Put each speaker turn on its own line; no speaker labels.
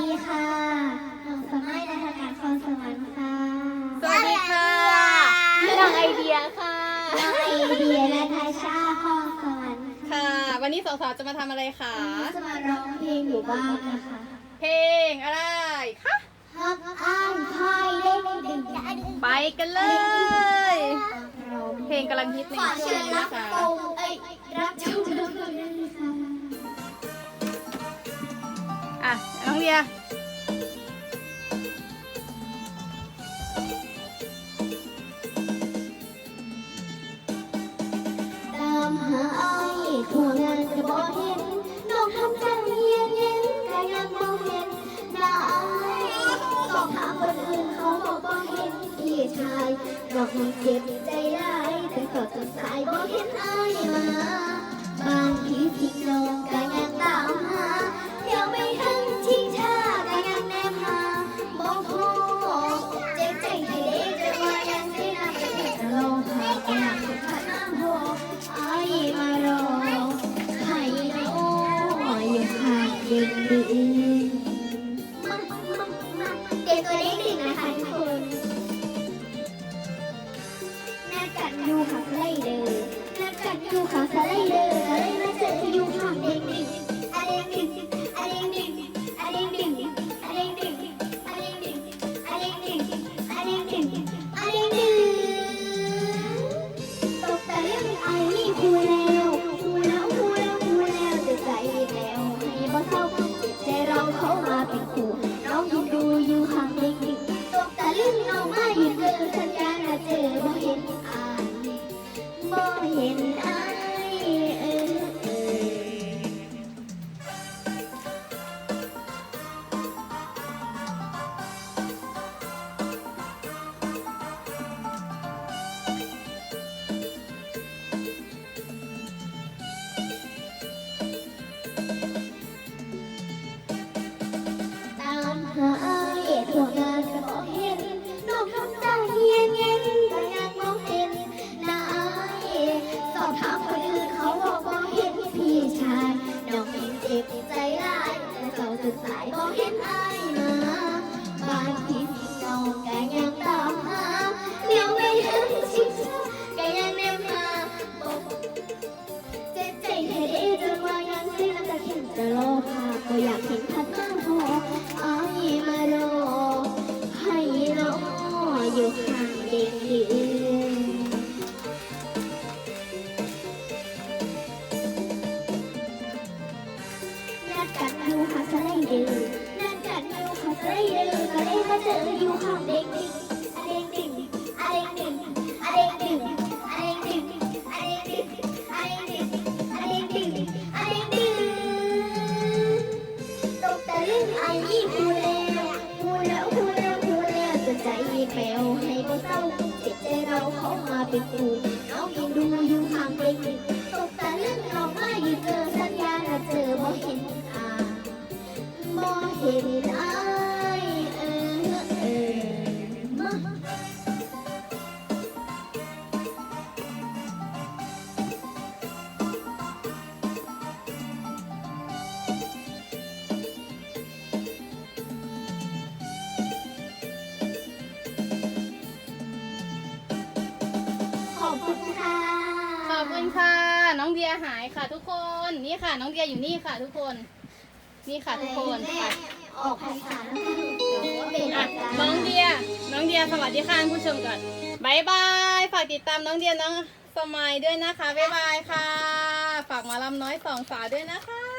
ดีค่ะน้องสมัยนักการคอนสวรรค์ค่ะ
สวัสดีค่ะน้องไอเดียค่ะ
น้องไอเดียและทาชาคอนสวรรค์
ค่ะ วันนี้สาวๆจะมาทำอะไรคะ
วันนี้จะมาร้องเพลงอยู่บ้านนะคะ
เพลงอะไรคะ
ฮักอ้ายคอยเล่นดึง
ไปกันเลย เพลงกำลังฮิตใน
ขอ
ช่ว
เชิ
ง
ญ
นี้
รับ
นะคะ
ชมเอ้ยรับชม น้
องเดีย
ตามหาไอ้ายทั่วงานจะบ่เห็นน้องทำใจเย็นเย็นๆก็ยังบ่เห็นหน้าไอ้ายสอบถามคนอื่นเขาบอกบ่เห็นพี่ชายดอกมันเจ็บใจร้ายแต่ก็จนสายบ่เห็นอ้ายมา เด็กดีมามามาเด็กตัวเล็กหนึ่งนะคะทุกคนนัดกันอยู่ค่ะสไลเดอร์นักันอยู่ค่ะสไลเดอร์เลยมาเจออยู่ข้าเด็ก Itu. 啊。 เลยมาเจออยู่ข้างเด็กดื้ออะเด็กดื้ออะเด็กดื้ออะเด็กดื้ออะเด็กดื้ออะเด็กดื้ออะเด็กดื้ออะเด็กดึงอะเด็กดึงตกตะลึงไอ้ยี่พูแล้วพูแล้วพูแล้วพูแล้วจนใจแปลวให้บ่เศร้าเจ็บใจเราเข้ามาเป็นคู่น้องยังดูอยู่ห่างเด็กตก
คุณค่ะ น้องเดียหายค่ะทุกคน นี่ค่ะ น้องเดียอยู่นี่ค่ะ ทุกคน นี่ค่ะทุกคนค่ะ
ออกพรรษาแล้วค่ะเดี๋ยวเป็น
อะ
อาจารย์
น้องเดีย น้องเดียสวัสดีค่ะคุณผู้ชมก่อนบายบาย ฝากติดตามน้องเดียน้องสมัยด้วยนะคะบ๊ายบายค่ะ ฝากหมาลำน้อยสองสาวด้วยนะคะ